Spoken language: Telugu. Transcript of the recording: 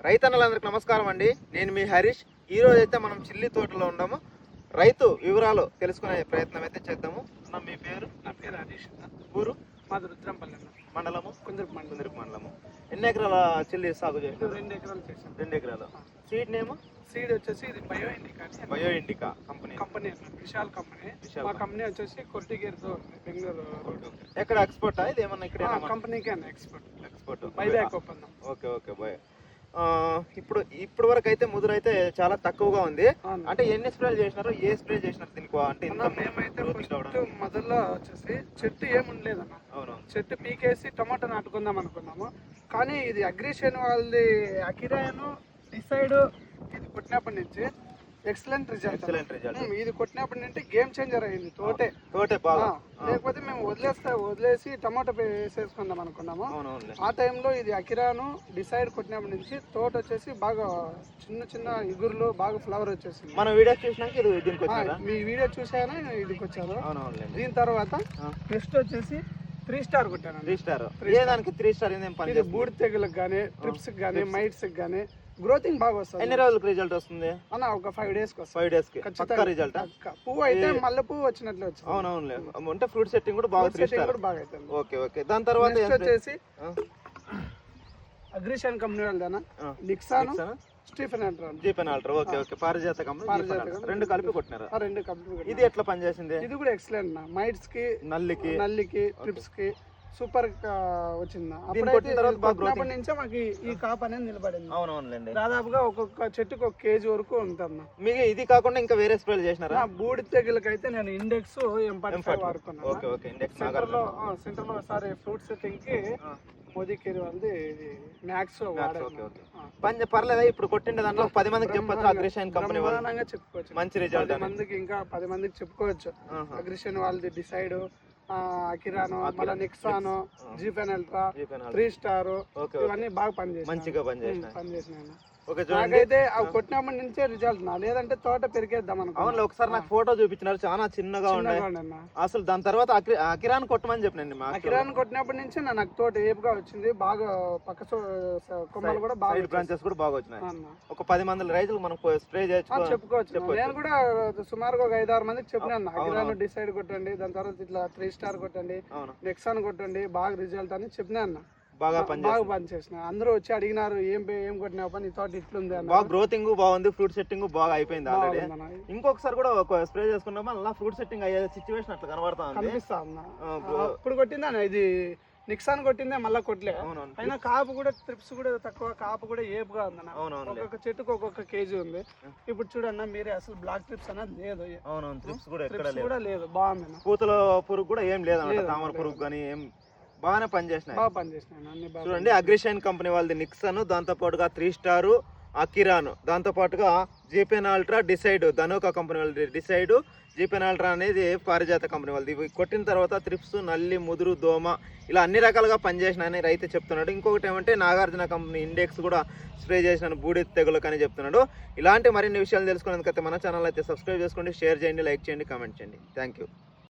రైతన్నలందరికీ నమస్కారం అండి. నేను మీ హరీష్. ఈ రోజు అయితే మనం చిల్లి తోటలో ఉన్నాము. రైతు వివరాలు తెలుసుకునే ప్రయత్నం అయితే చేద్దాము. అన్న మీ పేరు? నా పేరు హరీష్ ఊరు? మాది రుద్రంపల్లి మండలము? కొందరు మండలం. మండలము. ఎన్ని ఎకరాల చిల్లి సాగు చేశారు? రెండు ఎకరాలు చేశాను రెండు ఎకరాలు. Seed name? సీడ్ వచ్చేసి ఇది bio Indica bio Indica company. Company Vishal company. Vishal మా కంపెనీ. వచ్చేసి కొట్టిగేరుతో బెంగళూరు. ఎక్కడ ఎక్స్పోర్ట్? ఇది ఏమన్నా ఇక్కడ కంపెనీకి ఎక్స్పోర్ట్. ఎక్స్పోర్ట్. బైబ్యాక్ ఒప్పందం ఓకే ఓకే బాయ్ ఇప్పుడు ఇప్పుడు వరకు అయితే ముదురు అయితే చాలా తక్కువగా ఉంది. అంటే ఎన్ని స్ప్రేలు చేసినారు? ఏ స్ప్రే చేసినారు దీనికి? అంటే మేమైతే? మొదల్లో వచ్చేసి చెట్టు ఏముండలేదన్న అవును చెట్టు పీకేసి టమాటో నాటుకుందాం అనుకున్నాము. కానీ ఇది అగ్రిషన్ వాళ్ళది అకిరాయను డిసైడ్ ఇది కొట్టినప్పటి నుంచి ఎక్సలెంట్ రిజల్ట్ ఎక్సలెంట్ రిజల్ట్ ఇది కొట్టినప్పటి నుంచి గేమ్ చేంజర్ అయింది తోటే. తోటే బాగా. లేకపోతే మేము వదిలేస్తా వదిలేసి టమాటో వేసేసుకుందాం అనుకున్నాము. ఆ టైంలో ఇది అకిరాను డిసైడ్ కొట్టినప్పటి నుంచి తోట వచ్చేసి బాగా చిన్న చిన్న ఇగురులు బాగా ఫ్లవర్ వచ్చేసింది. మన వీడియో చూసినాక ఇది దీనికి మీ వీడియో చూసాను ఇదికి వచ్చాను దీని తర్వాత. నెక్స్ట్ వచ్చేసి త్రీ స్టార్ కొట్టాను త్రీ స్టార్ Three ఏ దానికి త్రీ స్టార్ ఇది బూడి తెగులకు కానీ ట్రిప్స్ కానీ మైట్స్ కానీ గ్రోతింగ్ బాగా వస్తుంది. ఎన్ని రోజులకు రిజల్ట్ వస్తుంది? అన్న ఒక ఫైవ్ డేస్కి ఫైవ్ డేస్కి. పక్కా రిజల్ట్. పువ్వు అయితే మల్లె పువ్వు వచ్చినట్లే వచ్చింది. అవునవునులే. అంటే ఫ్రూట్ సెట్టింగ్ కూడా బాగా స్టార్ కూడా బాగా అవుతుంది ఓకే ఓకే. దాని తర్వాత వచ్చేసి అగ్రిషన్ కంపెనీ వాళ్ళదేనా ఆ. నిక్సాన్? స్టీఫెన్ అంటారు జీపెన్ ఆల్టర్ ఓకే ఓకే. పారిజాత కంపెనీ ఆల్టర్. రెండు కలిపి కొట్టినారు. ఆ రెండు కంపెనీ ఇది ఎట్లా పనిచేసింది? ఇది కూడా ఎక్సలెంట్ మైట్స్కి నల్లికి. నల్లికి ట్రిప్స్కి. సూపర్ వచ్చింది? అప్పుడైతే నుంచే మాకు ఈ- కాప్ అనేది నిలబడింది. అవునవునులేండి. దాదాపుగా ఒక్కొక్క చెట్టుకు ఒక కేజీ వరకు ఉందన్న మీకు ఇది కాకుండా ఇంకా వేరే స్ప్రేలు చేసినారా? బూడి తెగులకైతే నేను ఇండెక్స్ ఎంపటి M45 వాడుకున్నాను ఓకే ఓకే ఇండెక్స్ సెంటర్లో సెంటర్లో ఒకసారి ఫ్రూట్ సెట్టింగ్కి మోదీ కేర్ వాళ్ళది ఇది మ్యాక్స్ వాడాను. Okay, okay. పని పర్లేదా? ఇప్పుడు కొట్టిండే దాంట్లో పది మందికి చెప్పచ్చు అగ్రిషన్ కంపెనీ చెప్పుకోవచ్చు. మంచి రిజల్ట్ మందికి ఇంకా పది మందికి చెప్పుకోవచ్చు. అగ్రిషన్ వాళ్ళది డిసైడ్ అకిరాను మళ్ళీ నిక్సాను జీపెన్ అల్ట్రా త్రీ స్టార్ ఇవన్నీ బాగా పనిచేసాయి మంచిగా పనిచేసిన పనిచేసినాయి నాకైతే అవి కొట్టినప్పటి నుంచే రిజల్ట్ నా. లేదంటే తోట పెరిగేద్దాం అవును ఒకసారి నాకు ఫోటో చూపించినారు చాలా చిన్నగా ఉండే. అసలు దాని తర్వాత అకి- అకిరాన్ కొట్టమని చెప్పినండి మా అకిరాన్ కొట్టినప్పటి నుంచి నాకు తోట ఏపుగా వచ్చింది. బాగా పక్క కొమ్మలు కూడా బాగా బ్రాంచెస్ కూడా బాగా వచ్చినాయి. ఒక పది మంది రైతులకు మనం స్ప్రే చేయొచ్చు చెప్పుకోవచ్చు. నేను కూడా సుమారుగా ఒక ఐదు ఆరు మందికి చెప్పినాను అకిరాన్ డిసైడ్ కొట్టండి దాని తర్వాత ఇట్లా త్రీ స్టార్ కొట్టండి నెక్సాన్ కొట్టండి బాగా రిజల్ట్ అని చెప్పినా అన్న. బాగా బాగా పనిచేసిన అందరూ వచ్చి అడిగినారు ఏం ఏం కొట్టినావు? పని తోట ఇట్లుంది బాగా గ్రోతింగ్ బాగుంది ఫ్రూట్ సెట్టింగ్ బాగా అయిపోయింది ఆల్రెడీ. ఇంకొకసారి కూడా ఒక స్ప్రే చేసుకున్నామా అలా ఫ్రూట్ సెట్టింగ్ అయ్యే సిచ్యువేషన్ అట్లా కనబడతా ఉంది. అప్పుడు కొట్టిందా ఇది నిక్సాన్ కొట్టిందే మళ్ళా కొట్టలే అయినా కాపు కూడా ట్రిప్స్ కూడా తక్కువ కాపు కూడా ఏపుగా ఉందన్న ఒక్కొక్క చెట్టుకు ఒక్కొక్క కేజీ ఉంది. ఇప్పుడు చూడన్న మీరే అసలు బ్లాక్ ట్రిప్స్ అనేది లేదు. అవునవును ట్రిప్స్ కూడా లేదు బాగుంది పూతల పురుగు కూడా ఏం లేదు, తామర. పురుగు కానీ ఏం బాగానే పనిచేసినాయి. బాగా పనిచేసినాయి అన్ని బాగా చూడండి అగ్రిషైన్ కంపెనీ వాళ్ళది నిక్సన్ దాంతో పాటుగా త్రీ స్టార్ అకిరాన్. దాంతో పాటుగా జీపెన్ అల్ట్రా డిసైడ్ ధనుకా కంపెనీ వాళ్ళది డిసైడ్. జీపెన్ అల్ట్రా అనేది పారిజాత కంపెనీ వాళ్ళది. ఇవి కొట్టిన తర్వాత త్రిప్స్ నల్లి ముదురు దోమ ఇలా అన్ని రకాలుగా పనిచేసినాయని రైతు చెప్తున్నాడు. ఇంకొకటి ఏమంటే నాగార్జున కంపెనీ ఇండెక్స్ కూడా స్ప్రే చేసినాను బూడి తెగులకు అని చెప్తున్నాడు. ఇలాంటి మరిన్ని విషయాలు తెలుసుకునేందుకైతే మన ఛానల్ అయితే సబ్స్క్రైబ్ చేసుకోండి షేర్ చేయండి లైక్ చేయండి కామెంట్ చేయండి. Thank you.